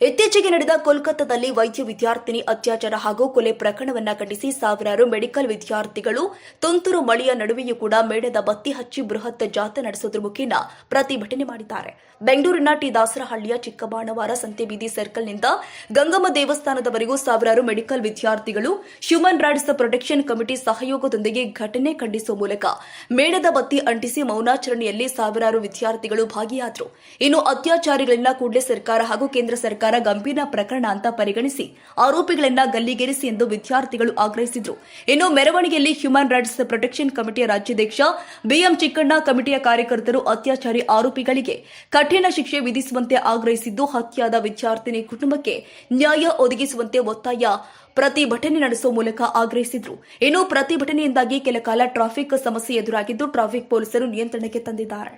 ಇತ್ತೀಚೆಗೆ ನಡೆದ ಕೋಲ್ಕತ್ತಾದಲ್ಲಿ ವೈದ್ಯ ವಿದ್ಯಾರ್ಥಿನಿ ಅತ್ಯಾಚಾರ ಹಾಗೂ ಕೊಲೆ ಪ್ರಕರಣವನ್ನ ಖಂಡಿಸಿ ಸಾವಿರಾರು ಮೆಡಿಕಲ್ ವಿದ್ಯಾರ್ಥಿಗಳು ತುಂತುರು ಮಳೆಯ ನಡುವೆಯೂ ಕೂಡ ಮೇಡದ ಬತ್ತಿ ಹಚ್ಚಿ ಬೃಹತ್ ಜಾಥಾ ನಡೆಸುವುದರ ಮುಖೇನ ಪ್ರತಿಭಟನೆ ಮಾಡಿದ್ದಾರೆ. ಬೆಂಗಳೂರಿನ ಟಿ ದಾಸರಹಳ್ಳಿಯ ಚಿಕ್ಕಬಾಣವಾರ ಸಂತೆಬೀದಿ ಸರ್ಕಲ್ನಿಂದ ಗಂಗಮ್ಮ ದೇವಸ್ಥಾನದವರೆಗೂ ಸಾವಿರಾರು ಮೆಡಿಕಲ್ ವಿದ್ಯಾರ್ಥಿಗಳು ಹ್ಯೂಮನ್ ರೈಟ್ಸ್ ಪ್ರೊಟೆಕ್ಷನ್ ಕಮಿಟಿ ಸಹಯೋಗದೊಂದಿಗೆ ಘಟನೆ ಖಂಡಿಸುವ ಮೂಲಕ ಮೇಡದ ಬತ್ತಿ ಅಂಟಿಸಿ ಮೌನಾಚರಣೆಯಲ್ಲಿ ಸಾವಿರಾರು ವಿದ್ಯಾರ್ಥಿಗಳು ಭಾಗಿಯಾದರು. ಇನ್ನು ಅತ್ಯಾಚಾರಿಗಳನ್ನ ಕೂಡಲೇ ಸರ್ಕಾರ ಹಾಗೂ ಕೇಂದ್ರ ಸರ್ಕಾರ ಗಂಭೀರ ಪ್ರಕರಣ ಅಂತ ಪರಿಗಣಿಸಿ ಆರೋಪಿಗಳನ್ನ ಗಲ್ಲಿಗೇರಿಸಿ ಎಂದು ವಿದ್ಯಾರ್ಥಿಗಳು ಆಗ್ರಹಿಸಿದ್ರು. ಇನ್ನು ಮೆರವಣಿಗೆಯಲ್ಲಿ ಹ್ಯೂಮನ್ ರೈಟ್ಸ್ ಪ್ರೊಟೆಕ್ಷನ್ ಕಮಿಟಿಯ ರಾಜ್ಯಾಧ್ಯಕ್ಷ ಬಿಎಂ ಚಿಕ್ಕಣ್ಣ ಕಮಿಟಿಯ ಕಾರ್ಯಕರ್ತರು ಅತ್ಯಾಚಾರಿ ಆರೋಪಿಗಳಿಗೆ ಕಠಿಣ ಶಿಕ್ಷೆ ವಿಧಿಸುವಂತೆ ಆಗ್ರಹಿಸಿದ್ದು ಹತ್ಯಾದ ವಿದ್ಯಾರ್ಥಿನಿ ಕುಟುಂಬಕ್ಕೆ ನ್ಯಾಯ ಒದಗಿಸುವಂತೆ ಒತ್ತಾಯ ಪ್ರತಿಭಟನೆ ನಡೆಸುವ ಮೂಲಕ ಆಗ್ರಹಿಸಿದ್ರು. ಇನ್ನು ಪ್ರತಿಭಟನೆಯಿಂದಾಗಿ ಕೆಲ ಕಾಲ ಟ್ರಾಫಿಕ್ ಸಮಸ್ಯೆ ಎದುರಾಗಿದ್ದು, ಟ್ರಾಫಿಕ್ ಪೊಲೀಸರು ನಿಯಂತ್ರಣಕ್ಕೆ ತಂದಿದ್ದಾರೆ.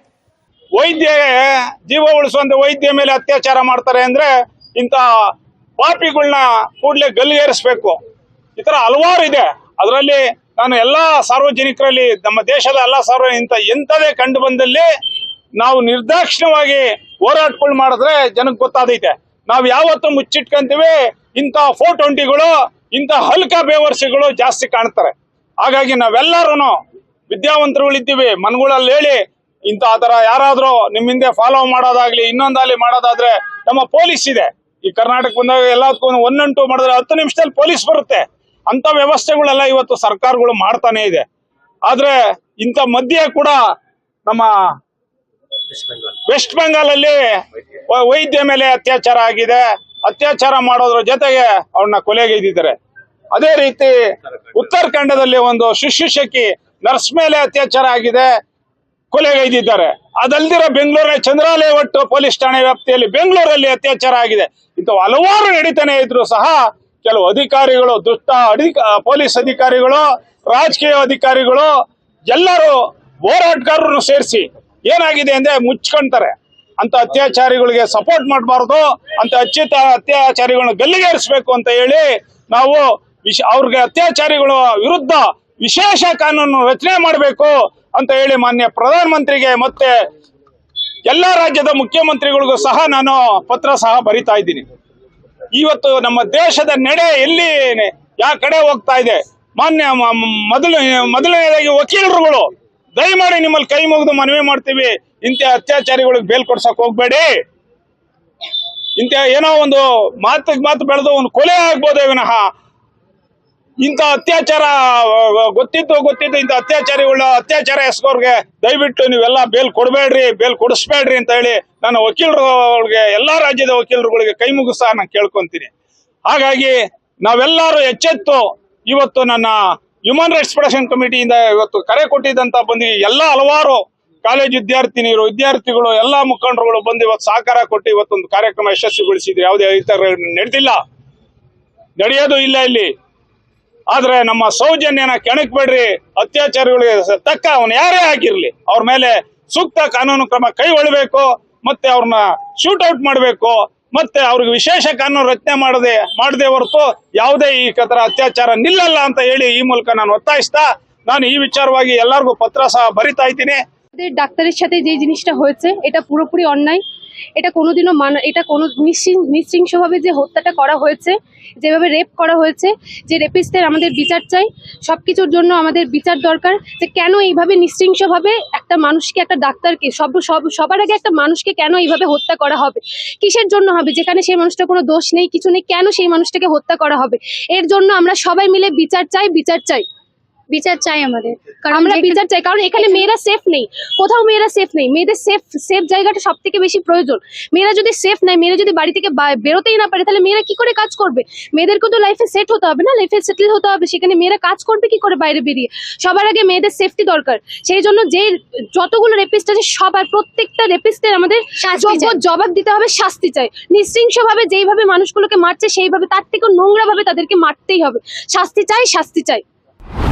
ವೈದ್ಯ ಜೀವ ಉಳಿಸುವಂತ ವೈದ್ಯ ಮೇಲೆ ಅತ್ಯಾಚಾರ ಮಾಡ್ತಾರೆ ಅಂದ್ರೆ ಇಂಥ ಪಾಪಿಗಳನ್ನ ಕೂಡಲೇ ಗಲ್ಲಿಗೇರಿಸ್ಬೇಕು. ಈ ಥರ ಹಲವಾರು ಇದೆ. ಅದರಲ್ಲಿ ನಾನು ಎಲ್ಲ ಸಾರ್ವಜನಿಕರಲ್ಲಿ, ನಮ್ಮ ದೇಶದ ಎಲ್ಲ ಸಾರ್ವ ಇಂಥ ಎಂಥದೇ ಕಂಡು ಬಂದಲ್ಲಿ ನಾವು ನಿರ್ದಾಕ್ಷಿಣ್ಯವಾಗಿ ಹೋರಾಟಗಳು ಮಾಡಿದ್ರೆ ಜನಕ್ಕೆ ಗೊತ್ತಾದೈತೆ. ನಾವು ಯಾವತ್ತೂ ಮುಚ್ಚಿಟ್ಕಂತೀವಿ, ಇಂಥ ಫೋರ್ ಟ್ವೆಂಟಿಗಳು ಇಂಥ ಹಲ್ಕ ಬೇವರ್ಸಿಗಳು ಜಾಸ್ತಿ ಕಾಣ್ತಾರೆ. ಹಾಗಾಗಿ ನಾವೆಲ್ಲರೂ ವಿದ್ಯಾವಂತರುಗಳಿದ್ದೀವಿ ಮನ್ಗಳಲ್ಲಿ ಹೇಳಿ, ಇಂಥ ಥರ ಯಾರಾದರೂ ನಿಮ್ಮ ಹಿಂದೆ ಫಾಲೋ ಮಾಡೋದಾಗ್ಲಿ ಇನ್ನೊಂದಲ್ಲಿ ಮಾಡೋದಾದ್ರೆ ನಮ್ಮ ಪೊಲೀಸ್ ಇದೆ. ಈ ಕರ್ನಾಟಕ ಬಂದಾಗ ಎಲ್ಲದಕ್ಕೂ ಒನ್ ಟೂ ಮಾಡಿದ್ರೆ ಹತ್ತು ನಿಮಿಷದಲ್ಲಿ ಪೊಲೀಸ್ ಬರುತ್ತೆ. ಅಂತ ವ್ಯವಸ್ಥೆಗಳೆಲ್ಲ ಇವತ್ತು ಸರ್ಕಾರಗಳು ಮಾಡ್ತಾನೆ ಇದೆ. ಆದ್ರೆ ಇಂಥ ಮಧ್ಯೆ ಕೂಡ ನಮ್ಮ ವೆಸ್ಟ್ ಬೆಂಗಾಲ್ ಅಲ್ಲಿ ವೈದ್ಯ ಮೇಲೆ ಅತ್ಯಾಚಾರ ಆಗಿದೆ. ಅತ್ಯಾಚಾರ ಮಾಡೋದ್ರ ಜೊತೆಗೆ ಅವ್ರನ್ನ ಕೊಲೆಗೈದಿದ್ದಾರೆ ಅದೇ ರೀತಿ ಉತ್ತರಾಖಂಡದಲ್ಲಿ ಒಂದು ಶುಶ್ರೂಷಕಿ ನರ್ಸ್ ಮೇಲೆ ಅತ್ಯಾಚಾರ ಆಗಿದೆ. ಕೊಲೆಗೈದಿದ್ದಾರೆ ಅದಲ್ದಿರೋ ಬೆಂಗಳೂರಿನ ಚಂದ್ರಾಲಯ ಒಟ್ಟು ಪೊಲೀಸ್ ಠಾಣೆ ವ್ಯಾಪ್ತಿಯಲ್ಲಿ ಬೆಂಗಳೂರಲ್ಲಿ ಅತ್ಯಾಚಾರ ಆಗಿದೆ. ಇಂಥವು ಹಲವಾರು ನಡೀತಾನೆ ಇದ್ರು ಸಹ ಕೆಲವು ಅಧಿಕಾರಿಗಳು, ದುಷ್ಟ ಅಧಿಕ, ಪೊಲೀಸ್ ಅಧಿಕಾರಿಗಳು, ರಾಜಕೀಯ ಅಧಿಕಾರಿಗಳು ಎಲ್ಲರೂ ಹೋರಾಟಗಾರರು ಸೇರಿಸಿ ಏನಾಗಿದೆ ಅಂದ್ರೆ ಮುಚ್ಕೊಂತಾರೆ. ಅಂತ ಅತ್ಯಾಚಾರಿಗಳಿಗೆ ಸಪೋರ್ಟ್ ಮಾಡಬಾರ್ದು, ಅಂತ ಅಚ್ಯುತ ಅತ್ಯಾಚಾರಿಗಳನ್ನ ಗಲ್ಲಿಗೇರಿಸಬೇಕು ಅಂತ ಹೇಳಿ ನಾವು ವಿಶ್, ಅವ್ರಿಗೆ ಅತ್ಯಾಚಾರಿಗಳ ವಿರುದ್ಧ ವಿಶೇಷ ಕಾನೂನು ರಚನೆ ಮಾಡಬೇಕು. ಅಂತ ಹೇಳಿ ಮಾನ್ಯ ಪ್ರಧಾನಮಂತ್ರಿಗೆ ಮತ್ತೆ ಎಲ್ಲ ರಾಜ್ಯದ ಮುಖ್ಯಮಂತ್ರಿಗಳಿಗೂ ಸಹ ನಾನು ಪತ್ರ ಸಹ ಬರಿತಾ ಇದ್ದೀನಿ. ಇವತ್ತು ನಮ್ಮ ದೇಶದ ನಡೆ ಎಲ್ಲಿ ಯಾವ ಕಡೆ ಹೋಗ್ತಾ ಇದೆ? ಮಾನ್ಯ ಮೊದಲು, ಮೊದಲನೇದಾಗಿ ವಕೀಲರುಗಳು, ದಯಮಾಡಿ ನಿಮ್ಮಲ್ಲಿ ಕೈ ಮುಗಿದು ಮನವಿ ಮಾಡ್ತೀವಿ. ಇಂಥ ಅತ್ಯಾಚಾರಿಗಳಿಗೆ ಬೇಲ್ ಕೊಡ್ಸಕ್ ಹೋಗ್ಬೇಡಿ. ಇಂಥ ಏನೋ ಒಂದು ಮಾತಿಗೆ ಮಾತು ಬೆಳೆದು ಒಂದು ಕೊಲೆ ಆಗ್ಬೋದೇ ವಿನಃ ಇಂಥ ಅತ್ಯಾಚಾರ ಗೊತ್ತಿತ್ತು ಗೊತ್ತಿತ್ತು ಇಂಥ ಅತ್ಯಾಚಾರಿಗಳ ಅತ್ಯಾಚಾರ ಎಸ್ಕೋರ್ಗೆ ದಯವಿಟ್ಟು ನೀವೆಲ್ಲ ಬೇಲ್ ಕೊಡಬೇಡ್ರಿ, ಬೇಲ್ ಕೊಡಿಸ್ಬೇಡ್ರಿ ಅಂತ ಹೇಳಿ ನಾನು ವಕೀಲರುಗಳಿಗೆ ಎಲ್ಲಾ ರಾಜ್ಯದ ವಕೀಲರುಗಳಿಗೆ ಕೈ ಮುಗಿಸ ನಾನು ಕೇಳ್ಕೊಂತೀನಿ. ಹಾಗಾಗಿ ನಾವೆಲ್ಲರೂ ಎಚ್ಚೆತ್ತು ಇವತ್ತು ನನ್ನ ಹ್ಯೂಮನ್ ರೈಟ್ಸ್ ಪ್ರೊಟೆಕ್ಷನ್ ಕಮಿಟಿಯಿಂದ ಇವತ್ತು ಕರೆ ಕೊಟ್ಟಿದ್ದಂತ ಬಂದು ಎಲ್ಲ ಹಲವಾರು ಕಾಲೇಜ್ ವಿದ್ಯಾರ್ಥಿನಿಯರು, ವಿದ್ಯಾರ್ಥಿಗಳು, ಎಲ್ಲಾ ಮುಖಂಡರುಗಳು ಬಂದು ಇವತ್ತು ಸಹಕಾರ ಕೊಟ್ಟು ಇವತ್ತೊಂದು ಕಾರ್ಯಕ್ರಮ ಯಶಸ್ವಿಗೊಳಿಸಿದ್ರು. ಯಾವುದೇ ಇತರ ನಡೆದಿಲ್ಲ. ನಡೆಯೋದು ಇಲ್ಲ ಇಲ್ಲಿ. ಆದ್ರೆ ನಮ್ಮ ಸೌಜನ್ಯನ ಕೆಣಕ್ಬೇಡ್ರಿ ಅತ್ಯಾಚಾರಿಗಳಿಗೆ ಸ- ತಕ್ಕ ಅವನು ಯಾರೇ ಆಗಿರ್ಲಿ ಅವ್ರ ಮೇಲೆ ಸೂಕ್ತ ಕಾನೂನು ಕ್ರಮ ಕೈಗೊಳ್ಳಬೇಕು ಮತ್ತೆ ಅವ್ರನ್ನ ಶೂಟ್ ಔಟ್ ಮಾಡಬೇಕು ಮತ್ತೆ ಅವ್ರಿಗೆ ವಿಶೇಷ ಕಾನೂನು ರಚನೆ ಮಾಡದೆ ಮಾಡದೆ ಹೊರತು ಯಾವುದೇ ಈ ತರ ಅತ್ಯಾಚಾರ ನಿಲ್ಲಲ್ಲ ಅಂತ ಹೇಳಿ ಈ ಮೂಲಕ ನಾನು ಒತ್ತಾಯಿಸ್ತಾ ನಾನು ಈ ವಿಚಾರವಾಗಿ ಎಲ್ಲರಿಗೂ পত্র সহ ಬರಿತಾ ಇದ್ದೀನಿ আমাদের ডাক্তারের সাথে যে জিনিসটা হয়েছে এটা পুরোপুরি অন্যায় এটা কোনোদিনও মানা, এটা কোনো নিশ্চিংসভাবে যে হত্যাটা করা হয়েছে, যেভাবে রেপ করা হয়েছে, যে রেপিস্টের আমাদের বিচার চাই সব কিছুর জন্য আমাদের বিচার দরকার, যে কেন এইভাবে নিশ্চিংসভাবে একটা মানুষকে, একটা ডাক্তারকে, সব সব, সবার আগে একটা মানুষকে কেন এইভাবে হত্যা করা হবে? কিসের জন্য হবে? যেখানে সেই মানুষটার কোনো দোষ নেই, কিছু নেই, কেন সেই মানুষটাকে হত্যা করা হবে? এর জন্য আমরা সবাই মিলে বিচার চাই বিচার চাই। বিচার চাই আমাদের। কারণ আমরা বিচার চাই কারণ এখানে মেয়েরা সেফ নেই। কোথাও মেয়েরা সেফ নেই। মেয়েদের সেফ সেফ জায়গাটা সব থেকে বেশি প্রয়োজন। মেয়েরা যদি সেফ নাই মেয়েরা যদি বাড়ি থেকে বেরোতেই না পারে তাহলে মেয়েরা কি করে কাজ করবে? মেয়েদেরকে তো লাইফে সেট হতে হবে না? লাইফে সেটেল হতে হবে। সেখানে মেয়েরা কাজ করবে কি করে বাইরে বেরিয়ে? সবার আগে মেয়েদের সেফটি দরকার। সেই জন্য যে যতগুলো রেপিস্ট আছে সবার প্রত্যেকটা রেপিস্টের আমাদের। জবাব দিতে হবে শাস্তি চাই। নৃশংসভাবে যেইভাবে মানুষগুলোকে মারছে সেইভাবে তার থেকেও নোংরা ভাবে তাদেরকে মারতেই হবে। শাস্তি চাই শাস্তি চাই।